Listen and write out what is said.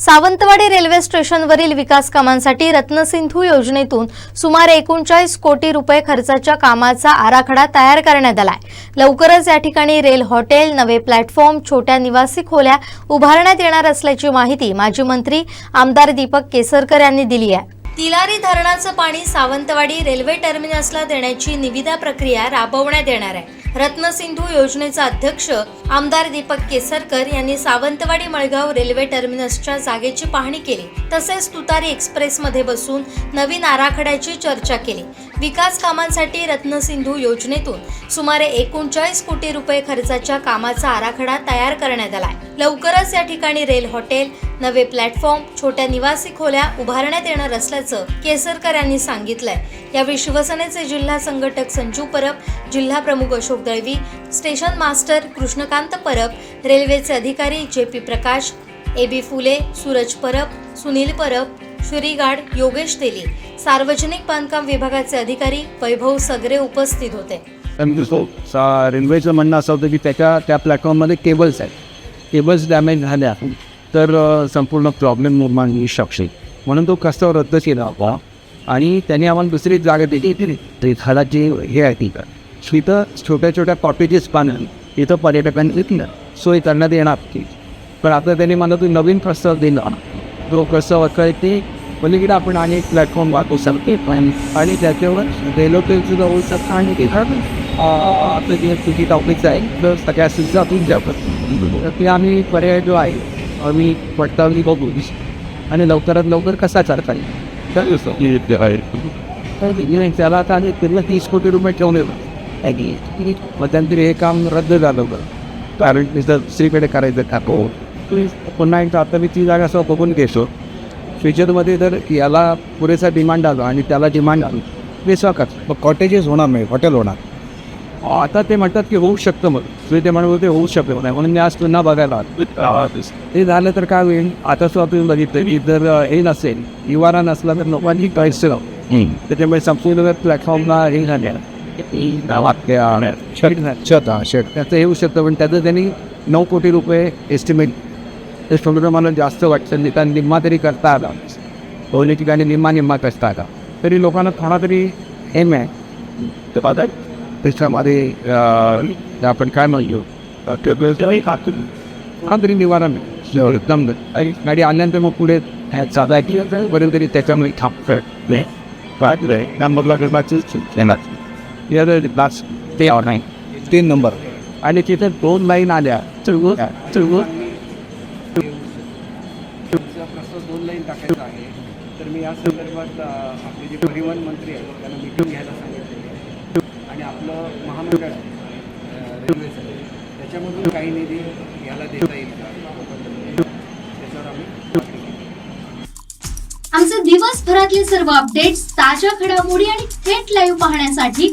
Sawantwadi railway स्टेशनवरील विकास कामांसाठी रत्नसिंधू योजनेतून सुमारे एकोणचाळीस कोटी रुपये खर्चाच्या कामाचा आराखडा तयार करण्यात आलाय. लवकरच या ठिकाणी रेल हॉटेल नवे प्लॅटफॉर्म छोट्या निवासी खोल्या उभारण्यात येणार असल्याची माहिती माजी मंत्री आमदार दीपक केसरकर यांनी दिली आहे. तिलारी धरणाचं पाणी सावंतवाडी रेल्वे टर्मिनसला देण्याची निविदा प्रक्रिया राबवण्यात येणार आहे. रत्नसिंधू योजनेचा अध्यक्ष आमदार दीपक केसरकर यांनी सावंतवाडी मळगाव रेल्वे टर्मिनसच्या जागेची पाहणी केली. तसेच तुतारी एक्सप्रेसमध्ये बसून नवीन आराखड्याची चर्चा केली. विकास कामांसाठी रत्नसिंधू योजनेतून सुमारे एकोणचाळीस कोटी रुपये खर्चाच्या कामाचा आराखडा तयार करण्यात आलाय. लवकरच या ठिकाणी रेल हॉटेल नवे प्लॅटफॉर्म छोट्या निवासी खोल्या उभारण्यात येणार असल्याचं केसरकर यांनी सांगितलंय. यावेळी शिवसेनेचे जिल्हा संघटक संजू परब जिल्हा प्रमुख अशोक दळवी स्टेशन मास्टर कृष्णकांत परब रेल्वेचे अधिकारी J P Prakash A B Phule Suraj Parab Sunil Parab Shrigad Yogesh Teli सार्वजनिक बांधकाम विभागाचे अधिकारी वैभव सगरे उपस्थित होते रेल्वेचं म्हणणं असं होतं की त्याच्या त्या प्लॅटफॉर्ममध्ये केबल्स आहेत केबल्स डॅमेज झाल्या तर संपूर्ण प्रॉब्लेम निर्माण होऊ शकते म्हणून तो कसा रद्द केला होता आणि त्यांनी आम्हाला दुसरी जागा दिली ते जे हे आहे ती इथं छोट्या छोट्या कॉटेजेस बांधून इथं पर्यटकांनी तिथलं सोय करण्यात येणार की. पण आता त्यांनी मला तो नवीन प्रस्ताव दिला. तो प्रस्ताव असा आहे की पलीकडे आपण आणि एक प्लॅटफॉर्म वापरू शकते आणि त्याच्यावर रेल्वे जाऊ शकता आणि तिथं आपलं जे तिकीट ऑफिस आहे तर सगळ्या द्यावं तर ते आम्ही पर्याय जो आहे आम्ही पडताळणी बघू. आणि लवकरात लवकर कसा करता येईल? त्याला आता त्यांना तीस कोटी रुपये ठेवले होते. मध्यंतरी हे काम रद्द झालं होतं. कारण तिथं दुसरीकडे करायचं टाको पुन्हा एकदा आता मी ती जागा असं बघून घेतो. फ्युचरमध्ये जर याला पुरेसा डिमांड आला आणि त्याला डिमांड आलं ते स्वागत मग कॉटेजेस होणार नाही हॉटेल होणार. आता ते म्हणतात की होऊ शकतं मग. तुम्ही ते म्हणत होते होऊ शकत नाही म्हणून मी आज पुन्हा बघायला. ते झालं तर काय होईल? आता सुद्धा तुम्ही बघितलं की जर हे नसेल निवारा नसला तर लोकांनी काहीच त्याच्यामुळे संपूर्ण प्लॅटफॉर्मला हे झाल्या त्याचं हे होऊ शकतं पण त्याचं त्यांनी नऊ कोटी रुपये एस्टिमेट ते मला जास्त वाटतं निदान निम्मा तरी करता आला. दोन्ही ठिकाणी निम्मा निम्मा करता आला. तरी लोकांना थोडा तरी एम आहे. तर आता त्याच्यामध्ये आपण काय म्हणतो हा तरी निवारा एकदम. गाडी आल्यानंतर मग पुढे साधा पर्यंत तरी थांबतोय ते नाही तीन नंबर. आणि तिथे दोन लाईन आल्या. चळगू चळगू दोन लाईन टाकायचं आहे. तर मी या संदर्भात आपले जे परिवहन मंत्री आहेत त्यांना मिटिंग घ्यायला सांगितलेली आहे. आणि आपलं महामंडळ आहे. रेल्वेचं त्याच्यामधून काही निधी घ्यायला देता येईल का? त्याच्यावर आम्ही मागणी केली. आमचे दिवसभरातले सर्व अपडेट्स ताज्या घडामोडी आणि थेट लाईव्ह पाहण्यासाठी